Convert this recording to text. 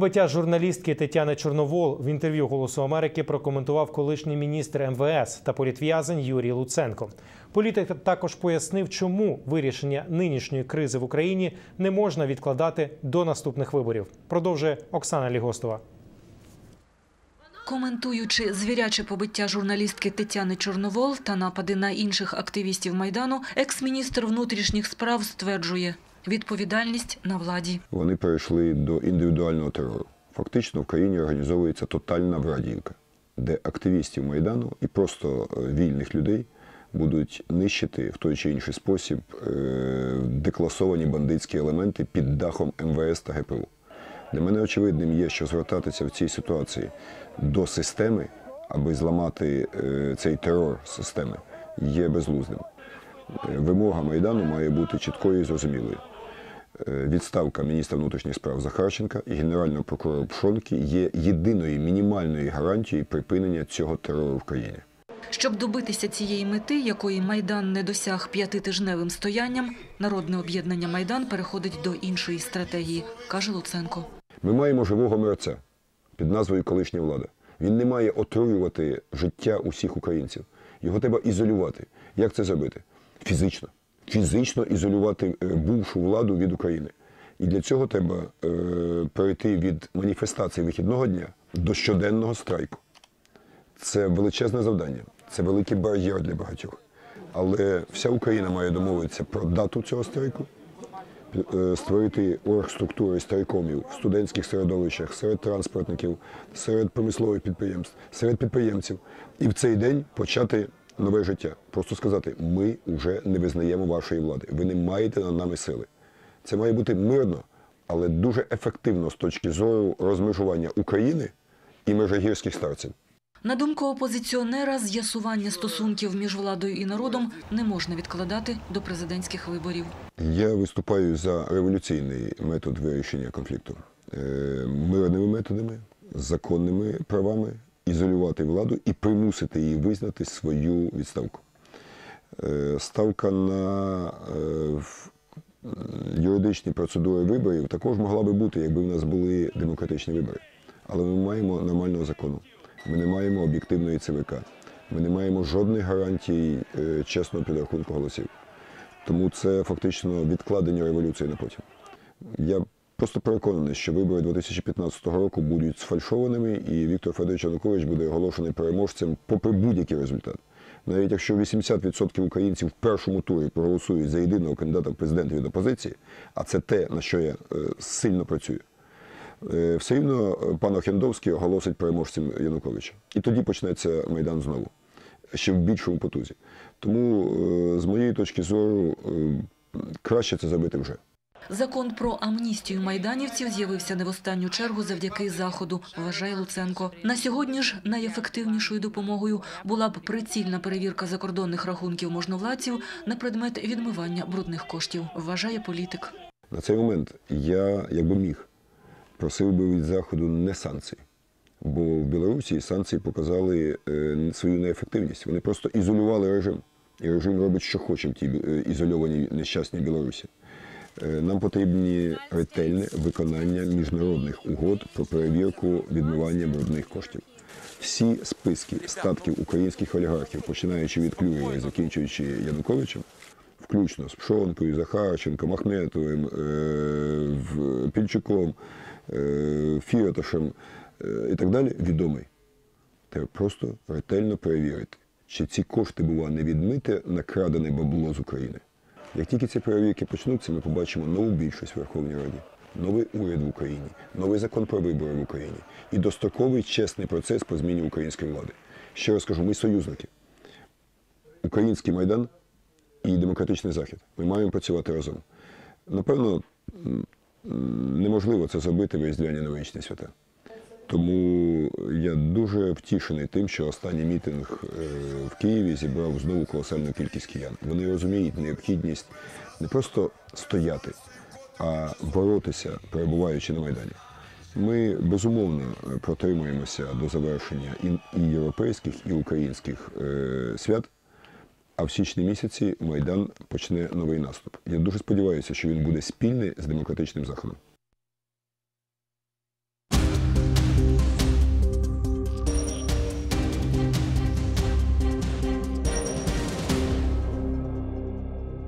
Биття журналістки Тетяни Чорновол в інтерв'ю Голосу Америки прокоментував колишній міністр МВС та політв'язень Юрій Луценко. Політик також пояснив, чому вирішення нинішньої кризи в Україні не можна відкладати до наступних виборів. Продовжує Оксана Лігостова. Коментуючи звіряче побиття журналістки Тетяни Чорновол та напади на інших активістів майдану, екс-міністр внутрішніх справ стверджує відповідальність на владі. Вони перейшли до індивідуального терору. Фактично в країні організовується тотальна врадіївка, де активістів майдану і просто е, вільних людей будуть нищити в той чи інший спосіб е, декласовані бандитські елементи під дахом МВС та ГПУ. Для мене очевидним є, що звертатися в цій ситуації до системи, аби зламати е, цей терор системи, є безглуздим. Е, Вимога Майдану має бути чіткою і зрозумілою. Відставка міністра внутрішніх справ Захарченка і генерального прокурора Пшонки є єдиною мінімальною гарантією припинення цього терору в країні. Щоб добитися цієї мети, якої майдан не досяг п'ятитижневим стоянням, народне об'єднання майдан переходить до іншої стратегії, каже Луценко. Ми маємо живого мерця під назвою колишня влада. Він не має отруювати життя усіх українців. Його треба ізолювати. Як це зробити? Фізично. Фізично ізолювати е, бувшу владу від України. І для цього треба е, перейти від маніфестації вихідного дня до щоденного страйку. Це величезне завдання, це великий бар'єр для багатьох. Але вся Україна має домовитися про дату цього страйку, е, створити оргструктури страйкомів в студентських середовищах, серед транспортників, серед промислових підприємств, серед підприємців. І в цей день почати нове життя. Просто сказати: ми вже не визнаємо вашої влади, ви не маєте над нами сили. Це має бути мирно, але дуже ефективно з точки зору розмежування України і межигірських старців. На думку опозиціонера, з'ясування стосунків між владою і народом не можна відкладати до президентських виборів. Я виступаю за революційний метод вирішення конфлікту Е, мирними методами, законними правами, ізолювати владу і примусити її визнати свою відставку. Е, Ставка на е, м, юридичні процедури виборів також могла би бути, якби в нас були демократичні вибори. Але ми маємо нормального закону. Ми не маємо об'єктивної ЦВК. Ми не маємо жодних гарантій е, чесного підрахунку голосів. Тому це фактично відкладення революції на потім. Я просто переконаний, що вибори 2015 року будуть сфальшованими, і Віктор Федорович Янукович буде оголошений переможцем попри будь-який результат. Навіть якщо 80% українців в першому турі проголосують за єдиного кандидата в президенти від опозиції, а це те, на що я е, сильно працюю, е, все рівно е, пан Охендовський оголосить переможцем Януковича. І тоді почнеться Майдан знову, ще в більшому потузі. Тому, з моєї точки зору, краще це зробити вже. Закон про амністію майданівців з'явився не в останню чергу завдяки заходу, вважає Луценко. На сьогодні ж найефективнішою допомогою була б прицільна перевірка закордонних рахунків можновладців на предмет відмивання брудних коштів, вважає політик. На цей момент я, якби міг, просив би від Заходу не санкцій. Бо в Білорусі санкції показали е, свою неефективність. Вони просто ізолювали режим. І режим робить, що хоче в тій е, ізольованій нещасній Білорусі. Е, Нам потрібні ретельне виконання міжнародних угод про перевірку відмивання брудних коштів. Всі списки статків українських олігархів, починаючи від Клюєва і закінчуючи Януковичем, включно з Пшонкою, Захарченком, Ахметовим, е, Пільчуком, е, е, і так далі, відомий. Треба просто ретельно перевірити, чи ці кошти, бува, не відмите накрадене бабло з України. Як тільки ці перевірки почнуться, ми побачимо нову більшість в Верховній Раді, новий уряд в Україні, новий закон про вибори в Україні і достроковий чесний процес по зміні української влади. Ще раз кажу, ми союзники. Український майдан і демократичний захід. Ми маємо працювати разом. Напевно, неможливо це зробити в різдвяні новорічні свята. Тому я дуже втішений тим, що останній мітинг е, в Києві зібрав знову колосальну кількість киян. Вони розуміють необхідність не просто стояти, а боротися, перебуваючи на Майдані. Ми безумовно протримуємося до завершення і, і європейських, і українських е, свят. А в січні місяці Майдан почне новий наступ. Я дуже сподіваюся, що він буде спільний з демократичним заходом.